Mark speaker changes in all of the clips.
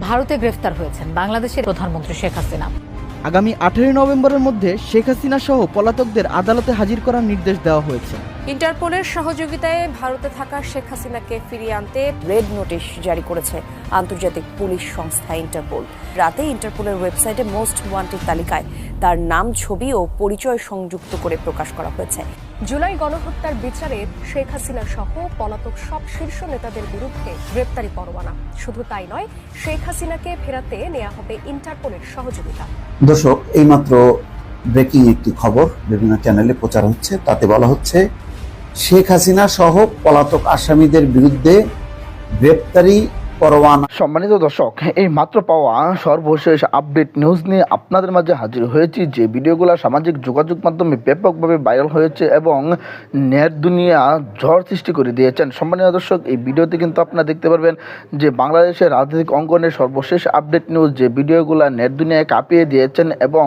Speaker 1: ভারতে গ্রেফতার হয়েছেন বাংলাদেশের প্রধানমন্ত্রী শেখ হাসিনা।
Speaker 2: আগামী আঠেরোই নভেম্বরের মধ্যে শেখ হাসিনা সহ পলাতকদের আদালতে হাজির করার নির্দেশ দেওয়া হয়েছে।
Speaker 3: ইন্টারপোলের সহযোগিতায় ভারতে থাকা শেখ হাসিনাকে ফিরিয়ে আনতে রেড নোটিশ জারি করেছে আন্তর্জাতিক পুলিশ সংস্থা ইন্টারপোল। রাতে ইন্টারপোলের ওয়েবসাইটে মোস্ট ওয়ান্টেড তালিকায় তার নাম ছবি ও পরিচয় সংযুক্ত করে প্রকাশ করা হয়েছে।
Speaker 4: জুলাই গণহত্যার বিচারে শেখ হাসিনা সহ পলাতক সব শীর্ষ নেতাদের বিরুদ্ধে গ্রেপ্তারি পরোয়ানা। শুধু তাই নয়, শেখ হাসিনাকে ফেরাতে নেওয়া হবে ইন্টারপোলের সহযোগিতা।
Speaker 5: দর্শক, এইমাত্র ব্রেকিং একটি খবর, বিভিন্ন চ্যানেলে প্রচার হচ্ছে। তাতে বলা হচ্ছে, শেখ হাসিনা সহ পলাতক আসামিদের বিরুদ্ধে গ্রেপ্তারি পরোয়ানা।
Speaker 2: সম্মানিত দর্শক, এই মাত্র পাওয়া সর্বশেষ আপডেট নিউজ নিয়ে আপনাদের মাঝে হাজির হয়েছি, যে ভিডিওগুলো সামাজিক যোগাযোগ মাধ্যমে ব্যাপকভাবে ভাইরাল হয়েছে এবং নেট দুনিয়া ঝড় সৃষ্টি করে দিয়েছেন। সম্মানিত দর্শক, এই ভিডিওতে কিন্তু আপনারা দেখতে পারবেন যে বাংলাদেশের রাজনৈতিক অঙ্গনের সর্বশেষ আপডেট নিউজ যে ভিডিওগুলো নেট দুনিয়ায় কাঁপিয়ে দিয়েছেন এবং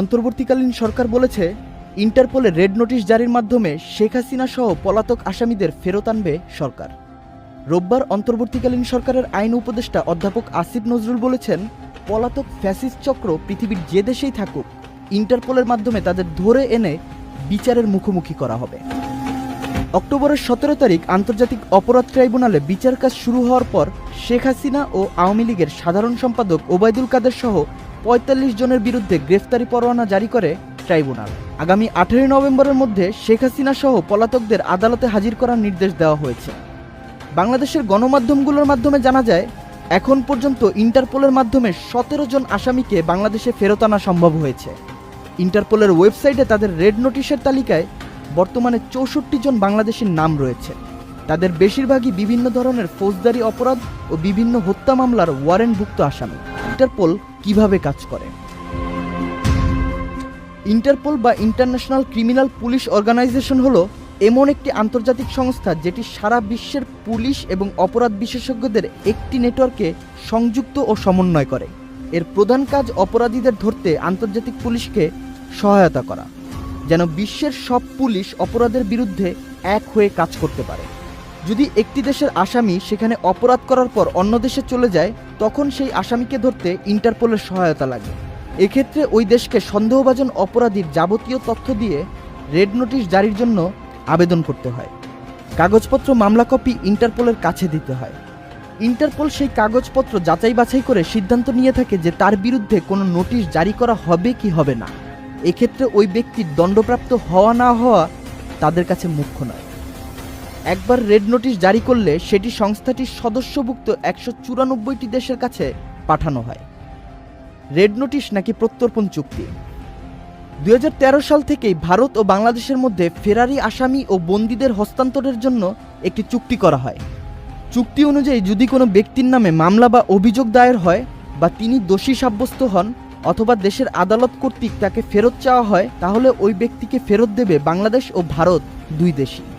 Speaker 2: অন্তর্বর্তীকালীন সরকার বলেছে, ইন্টারপোলে রেড নোটিশ জারির মাধ্যমে শেখ হাসিনা সহ পলাতক আসামিদের ফেরত আনবে সরকার। রোববার অন্তর্বর্তীকালীন সরকারের আইন উপদেষ্টা অধ্যাপক আসিফ নজরুল বলেছেন, পলাতক ফ্যাসিস্ট চক্র পৃথিবীর যে দেশেই থাকুক, ইন্টারপোলের মাধ্যমে তাদের ধরে এনে বিচারের মুখোমুখি করা হবে। অক্টোবরের সতেরো তারিখ আন্তর্জাতিক অপরাধ ট্রাইব্যুনালে বিচার কাজ শুরু হওয়ার পর শেখ হাসিনা ও আওয়ামী লীগের সাধারণ সম্পাদক ওবায়দুল কাদের সহ পঁয়তাল্লিশ জনের বিরুদ্ধে গ্রেফতারি পরোয়ানা জারি করে ট্রাইব্যুনাল। আগামী আঠেরোই নভেম্বরের মধ্যে শেখ হাসিনা সহ পলাতকদের আদালতে হাজির করার নির্দেশ দেওয়া হয়েছে। বাংলাদেশের গণমাধ্যমগুলোর মাধ্যমে জানা যায়, এখন পর্যন্ত ইন্টারপোলের মাধ্যমে সতেরো জন আসামিকে বাংলাদেশে ফেরত আনা সম্ভব হয়েছে। ইন্টারপোলের ওয়েবসাইটে তাদের রেড নোটিশের তালিকায় বর্তমানে চৌষট্টি জন বাংলাদেশের নাম রয়েছে। তাদের বেশিরভাগই বিভিন্ন ধরনের ফৌজদারি অপরাধ ও বিভিন্ন হত্যা মামলার ওয়ারেন্টভুক্ত আসামি। ইন্টারপোল কীভাবে কাজ করে? ইন্টারপোল বা ইন্টারন্যাশনাল ক্রিমিনাল পুলিশ অর্গানাইজেশন হলো এমন একটি আন্তর্জাতিক সংস্থা যেটি সারা বিশ্বের পুলিশ এবং অপরাধ বিশেষজ্ঞদের একটি নেটওয়ার্কে সংযুক্ত ও সমন্বয় করে। এর প্রধান কাজ অপরাধীদের ধরতে আন্তর্জাতিক পুলিশকে সহায়তা করা, যেন বিশ্বের সব পুলিশ অপরাধের বিরুদ্ধে এক হয়ে কাজ করতে পারে। যদি একটি দেশের আসামি সেখানে অপরাধ করার পর অন্য দেশে চলে যায় তখন সেই আসামিকে ধরতে ইন্টারপোলের সহায়তা লাগে। এক্ষেত্রে ওই দেশকে সন্দেহভাজন অপরাধীর যাবতীয় তথ্য দিয়ে রেড নোটিশ জারির জন্য আবেদন করতে হয়। কাগজপত্র মামলা কপি ইন্টারপোলের কাছে দিতে হয়। ইন্টারপোল সেই কাগজপত্র যাচাই বাছাই করে সিদ্ধান্ত নিয়ে থাকে যে তার বিরুদ্ধে কোনো নোটিশ জারি করা হবে কি হবে না। এক্ষেত্রে ওই ব্যক্তির দণ্ডপ্রাপ্ত হওয়া না হওয়া তাদের কাছে মুখ্য নয়। একবার রেড নোটিশ জারি করলে সেটি সংস্থাটির সদস্যভুক্ত একশো চুরানব্বইটি দেশের কাছে পাঠানো হয়। রেড নোটিশ নাকি প্রত্যর্পণ চুক্তি? দু হাজার তেরো সাল থেকেই ভারত ও বাংলাদেশের মধ্যে ফেরারি আসামি ও বন্দীদের হস্তান্তরের জন্য একটি চুক্তি করা হয়। চুক্তি অনুযায়ী যদি কোনো ব্যক্তির নামে মামলা বা অভিযোগ দায়ের হয় বা তিনি দোষী সাব্যস্ত হন অথবা দেশের আদালত কর্তৃক তাকে ফেরত চাওয়া হয়, তাহলে ওই ব্যক্তিকে ফেরত দেবে বাংলাদেশ ও ভারত দুই দেশই।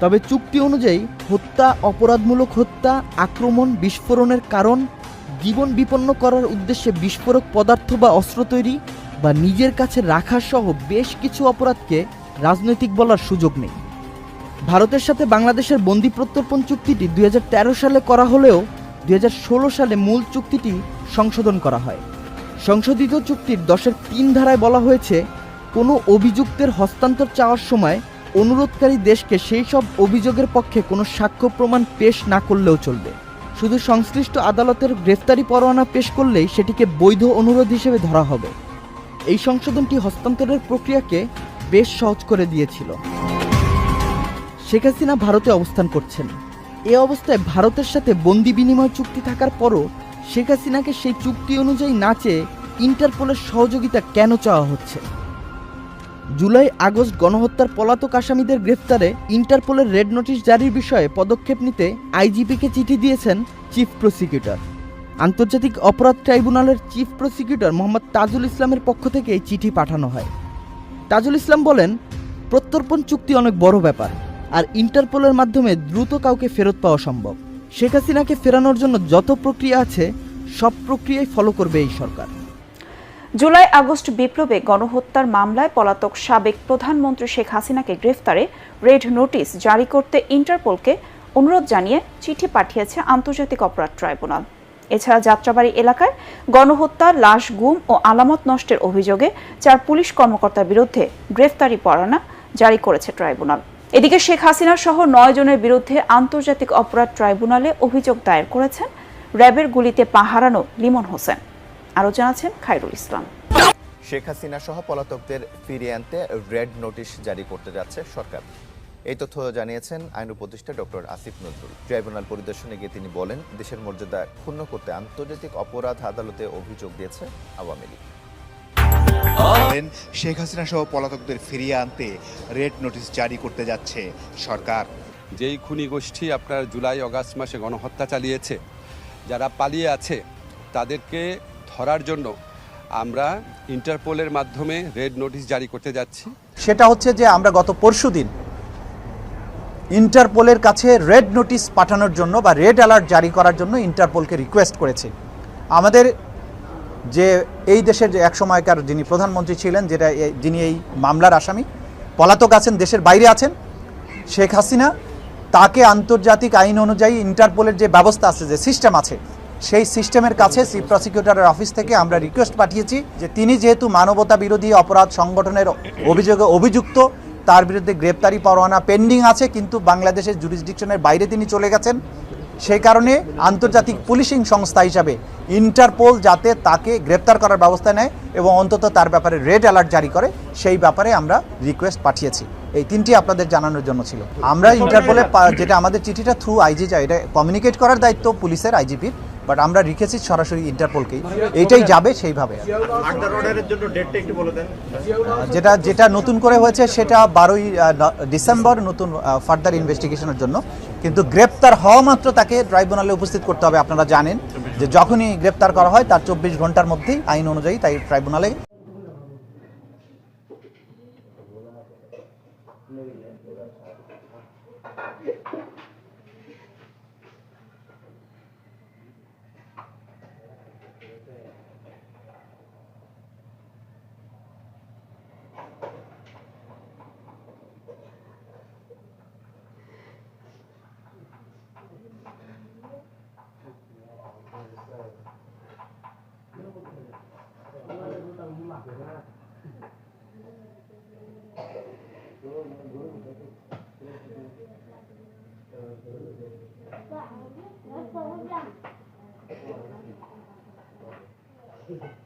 Speaker 2: তবে চুক্তি অনুযায়ী হত্যা, অপরাধমূলক হত্যা, আক্রমণ, বিস্ফোরণের কারণ, জীবন বিপন্ন করার উদ্দেশ্যে বিস্ফোরক পদার্থ বা অস্ত্র তৈরি বা নিজের কাছে রাখা সহ বেশ কিছু অপরাধকে রাজনৈতিক বলার সুযোগ নেই। ভারতের সাথে বাংলাদেশের বন্দি প্রত্যর্পণ চুক্তিটি দুই হাজার তেরো সালে করা হলেও দুই হাজার ষোলো সালে মূল চুক্তিটি সংশোধন করা হয়। সংশোধিত চুক্তির দশের তিন ধারায় বলা হয়েছে, কোনো অভিযুক্তের হস্তান্তর চাওয়ার সময় অনুরোধকারী দেশকে সেই সব অভিযোগের পক্ষে কোনো সাক্ষ্য প্রমাণ পেশ না করলেও চলবে। শুধু সংশ্লিষ্ট আদালতের গ্রেফতারি পরোয়ানা পেশ করলেই সেটিকে বৈধ অনুরোধ হিসেবে ধরা হবে। এই সংশোধনটি হস্তান্তরের প্রক্রিয়াকে বেশ সহজ করে দিয়েছিল। শেখ হাসিনা ভারতে অবস্থান করছেন। এ অবস্থায় ভারতের সাথে বন্দি বিনিময় চুক্তি থাকার পরও শেখ হাসিনাকে সেই চুক্তি অনুযায়ী না চেয়ে ইন্টারপোলের সহযোগিতা কেন চাওয়া হচ্ছে? জুলাই আগস্ট গণহত্যার পলাতক আসামিদের গ্রেফতারে ইন্টারপোলের রেড নোটিশ জারির বিষয়ে পদক্ষেপ নিতে আইজিপিকে চিঠি দিয়েছেন চিফ প্রসিকিউটর। আন্তর্জাতিক অপরাধ ট্রাইব্যুনালের চিফ প্রসিকিউটর মোহাম্মদ তাজুল ইসলামের পক্ষ থেকে এই চিঠি পাঠানো হয়। তাজুল ইসলাম বলেন, প্রত্যর্পণ চুক্তি অনেক বড় ব্যাপার, আর ইন্টারপোলের মাধ্যমে দ্রুত কাউকে ফেরত পাওয়া সম্ভব। শেখ হাসিনাকে ফেরানোর জন্য যত প্রক্রিয়া আছে, সব প্রক্রিয়াই ফলো করবে এই সরকার।
Speaker 6: জুলাই আগস্ট বিপ্লবে গণহত্যার মামলায় পলাতক সাবেক প্রধানমন্ত্রী শেখ হাসিনাকে গ্রেফতারে রেড নোটিশ জারি করতে ইন্টারপোলকে অনুরোধ জানিয়ে চিঠি পাঠিয়েছে আন্তর্জাতিক অপরাধ ট্রাইব্যুনাল। এছাড়া যাত্রাবাড়ি এলাকায় গণহত্যা লাশ, গুম ও আলামত নষ্টের অভিযোগে চার পুলিশ কর্মকর্তার বিরুদ্ধে গ্রেফতারি পরোয়ানা জারি করেছে ট্রাইব্যুনাল। এদিকে শেখ হাসিনা সহ নয় জনের বিরুদ্ধে আন্তর্জাতিক অপরাধ ট্রাইব্যুনালে অভিযোগ দায়ের করেছেন র্যাবের গুলিতে পাহারানো লিমন হোসেন। আরও জানাচ্ছেন খায়রুল ইসলাম।
Speaker 7: শেখ হাসিনা সহ পলাতকদের ফিরিয়ে আনতে রেড নোটিশ জারি করতে যাচ্ছে সরকার। এই তথ্য জানিয়েছেন আইন উপদেষ্টা ডক্টর আসিফ নজরুল। ট্রাইব্যুনাল পরিদর্শনে গিয়ে তিনি বলেন দেশের মর্যাদা ক্ষুণ্ণ করতে আন্তর্জাতিক অপরাধ আদালতে অভিযোগ দিয়েছে আওয়ামী লীগ।
Speaker 8: বলেন শেখ হাসিনা সহ পলাতকদের ফিরিয়ে আনতে রেড নোটিশ জারি করতে যাচ্ছে সরকার।
Speaker 9: যেই খুনি গোষ্ঠী আপনার জুলাই অগাস্ট মাসে গণহত্যা চালিয়েছে যারা পালিয়ে আছে তাদেরকে ধরার জন্য আমরা ইন্টারপোলের মাধ্যমে রেড নোটিশ জারি করতে যাচ্ছি।
Speaker 10: সেটা হচ্ছে যে আমরা গত পরশু দিন ইন্টারপোলের কাছে রেড নোটিশ পাঠানোর জন্য বা রেড অ্যালার্ট জারি করার জন্য ইন্টারপোলকে রিকোয়েস্ট করেছি। আমাদের যে এই দেশের যে একসময়কার যিনি প্রধানমন্ত্রী ছিলেন, যেটা যিনি এই মামলার আসামি, পলাতক আছেন, দেশের বাইরে আছেন, শেখ হাসিনা, তাকে আন্তর্জাতিক আইন অনুযায়ী ইন্টারপোলের যে ব্যবস্থা আছে, যে সিস্টেম আছে সেই সিস্টেমের কাছে চিফ প্রসিকিউটরের অফিস থেকে আমরা রিকোয়েস্ট পাঠিয়েছি যে তিনি যেহেতু মানবতা বিরোধী অপরাধ সংগঠনের অভিযোগে অভিযুক্ত, তার বিরুদ্ধে গ্রেপ্তারি পরোয়ানা পেন্ডিং আছে, কিন্তু বাংলাদেশের জুরিসডিকশনের বাইরে তিনি চলে গেছেন। সেই কারণে আন্তর্জাতিক পুলিশিং সংস্থা হিসাবে ইন্টারপোল যাতে তাকে গ্রেপ্তার করার ব্যবস্থা নেয় এবং অন্তত তার ব্যাপারে রেড অ্যালার্ট জারি করে, সেই ব্যাপারে আমরা রিকোয়েস্ট পাঠিয়েছি। এই তিনটি আপনাদের জানানোর জন্য ছিল। আমরা ইন্টারপোলে যেটা আমাদের চিঠিটা থ্রু আইজি যায় এটা কমিউনিকেট করার দায়িত্ব পুলিশের আইজিপির বাট আমরা রেখেছি সরাসরি ইন্টারপোলকেই এইটাই যাবে সেইভাবে। যেটা যেটা নতুন করে হয়েছে সেটা বারোই ডিসেম্বর নতুন ফার্দার ইনভেস্টিগেশনের জন্য। কিন্তু গ্রেপ্তার হওয়া মাত্র তাকে ট্রাইব্যুনালে উপস্থিত করতে হবে আপনারা জানেন। যে যখনই গ্রেপ্তার করা হয় তার চব্বিশ ঘণ্টার মধ্যেই আইন অনুযায়ী তাই ট্রাইব্যুনালে Gracias.